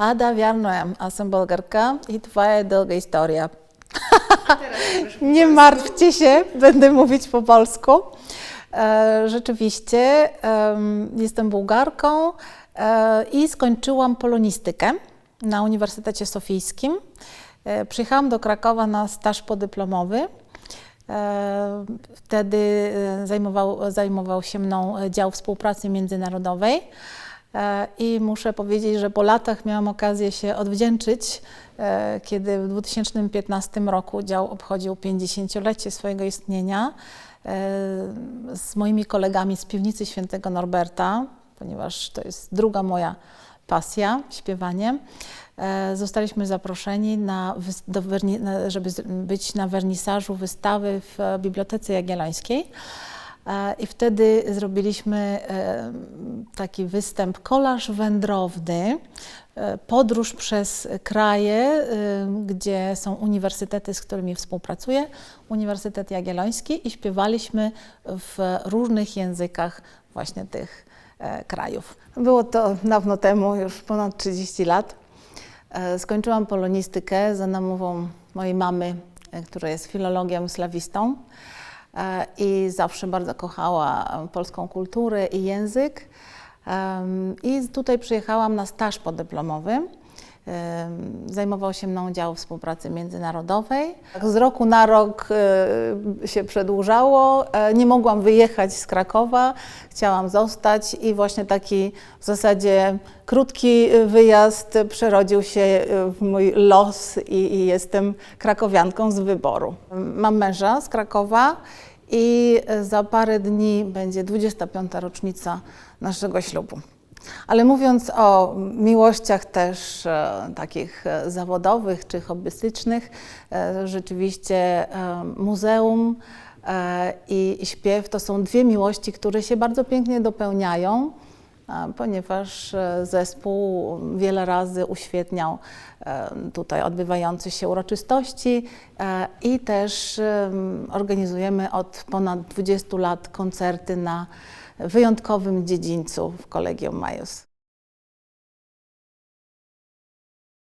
Ada Вярно, аз съм българка и това е дълга история. Nie martwcie się, będę mówić po polsku. E, Rzeczywiście em, jestem Bułgarką e, i skończyłam polonistykę na Uniwersytecie Sofijskim. E, Przyjechałam do Krakowa na staż podyplomowy. E, Wtedy e, zajmował, zajmował się mną dział współpracy międzynarodowej. E, I muszę powiedzieć, że po latach miałam okazję się odwdzięczyć, e, kiedy w 2015 roku dział obchodził 50-lecie swojego istnienia e, z moimi kolegami z piwnicy świętego Norberta, ponieważ to jest druga moja pasja, śpiewanie. Zostaliśmy zaproszeni, na, do żeby być na wernisażu wystawy w Bibliotece Jagiellońskiej. E, I wtedy zrobiliśmy e, taki występ, kolaż wędrowny, e, podróż przez kraje, gdzie są uniwersytety, z którymi współpracuję, Uniwersytet Jagielloński i śpiewaliśmy w różnych językach właśnie tych krajów. Było to dawno temu, już ponad 30 lat. Skończyłam polonistykę za namową mojej mamy, która jest filologiem, slawistą i zawsze bardzo kochała e, polską kulturę i język. Em, I tutaj przyjechałam na staż podyplomowy. Zajmował się mną dział współpracy międzynarodowej. Tak Z roku na rok e, się przedłużało. E, Nie mogłam wyjechać z Krakowa, chciałam zostać i właśnie taki w zasadzie krótki wyjazd przerodził się e, w mój los i, i jestem krakowianką z wyboru. Mam męża z Krakowa i za parę dni będzie 25. rocznica naszego ślubu. Ale mówiąc o miłościach też e, takich e, zawodowych czy hobbystycznych, e, rzeczywiście e, muzeum e, i śpiew to są dwie miłości, które się bardzo pięknie dopełniają, ponieważ e, zespół wiele razy uświetniał e, tutaj odbywające się uroczystości e, i też em, organizujemy od ponad 20 lat koncerty na wyjątkowym dziedzińcu w Kolegium Majus.